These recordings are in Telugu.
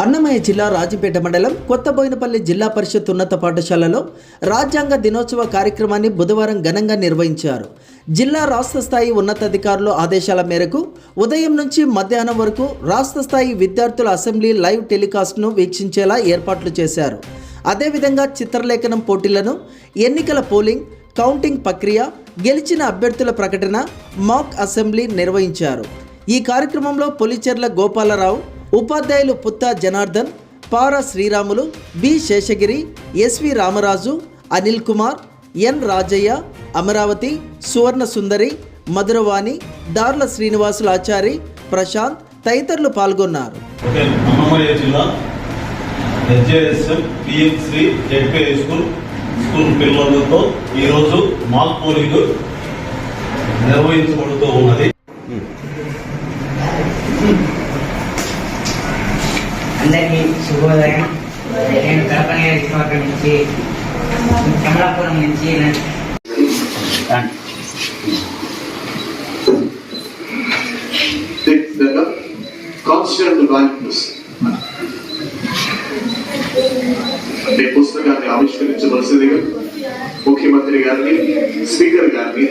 అన్నమయ్య జిల్లా రాజంపేట మండలం కొత్తబోయినపల్లి జిల్లా పరిషత్ ఉన్నత పాఠశాలలో రాజ్యాంగ దినోత్సవ కార్యక్రమాన్ని బుధవారం ఘనంగా నిర్వహించారు. జిల్లా రాష్ట్ర స్థాయి ఉన్నతాధికారుల ఆదేశాల మేరకు ఉదయం నుంచి మధ్యాహ్నం వరకు రాష్ట్ర స్థాయి విద్యార్థుల అసెంబ్లీ లైవ్ టెలికాస్ట్ను వీక్షించేలా ఏర్పాట్లు చేశారు. అదేవిధంగా చిత్రలేఖనం పోటీలను ఎన్నికల పోలింగ్ కౌంటింగ్ ప్రక్రియ గెలిచిన అభ్యర్థుల ప్రకటన మాక్ అసెంబ్లీ నిర్వహించారు. ఈ కార్యక్రమంలో పొలిచెర్ల గోపాలరావు ఉపాధ్యాయులు Putta Janardhan Para Sriramulu B Seshagiri S V Ramaraju Anil Kumar N Rajaiah Amaravathi Suvarna Sundari Madhuravani Darla Srinivasulu Achari Prashanth తదితరులు పాల్గొన్నారు. స్కూల్ స్కూల్ పిల్లలతో ఈరోజు మాక్ పోలింగ్ నిర్వహించబడుతూ ఉన్నది. అందరికీ శుభోదయం. నేను కల్పన నియోజకవర్గం నుంచి కమలాపురం నుంచి constant values అంటే పుస్తకాన్ని ఆవిష్కరించవలసిందిగా ముఖ్యమంత్రి గారిని స్పీకర్ గారిని.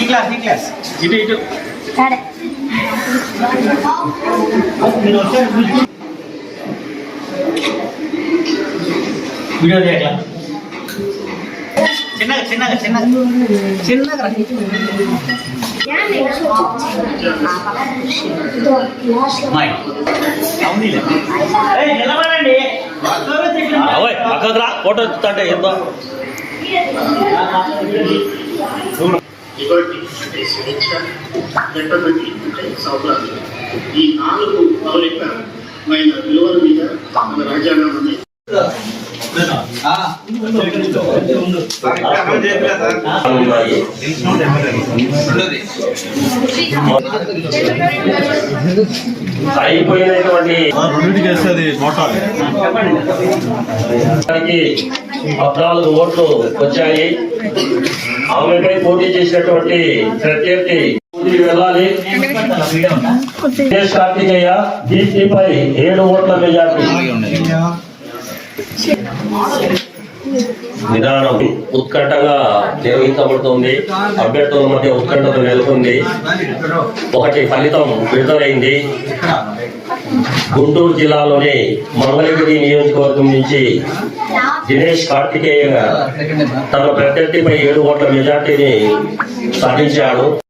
ఈ క్లాస్ ఈ క్లాస్. ఇటు ఇటు. వీడియో చేయట్లా చిన్నగా చిన్నగా చిన్నగా చిన్నగా నిలబడండి. ఫోటో లిబర్టీ అంటే స్వేచ్ఛ అంటే సౌకర్యం ఈ నాలుగు మౌలికమైన విలువల మీద మన రాజ్యాంగం అనేది అయిపోయినటువంటి రెండింటికి వేసేది దానికి పద్నాలుగు ఓట్లు వచ్చాయి. ఆమెపై పోటీ చేసినటువంటి ప్రత్యర్థి వెళ్ళాలి. కార్తికేయ దీప్తిపై ఏడు ఓట్ల మెజార్టీ. విధానం ఉత్కంఠగా నిర్వహించబడుతుంది. అభ్యర్థుల మధ్య ఉత్కంఠత నెలకొంది. ఒకటి ఫలితం విడుదలైంది. గుంటూరు జిల్లాలోని మంగళగిరి నియోజకవర్గం నుంచి దినేష్ కార్తికేయ తన ప్రత్యర్థిపై ఏడు ఓట్ల మెజార్టీని సాధించాడు.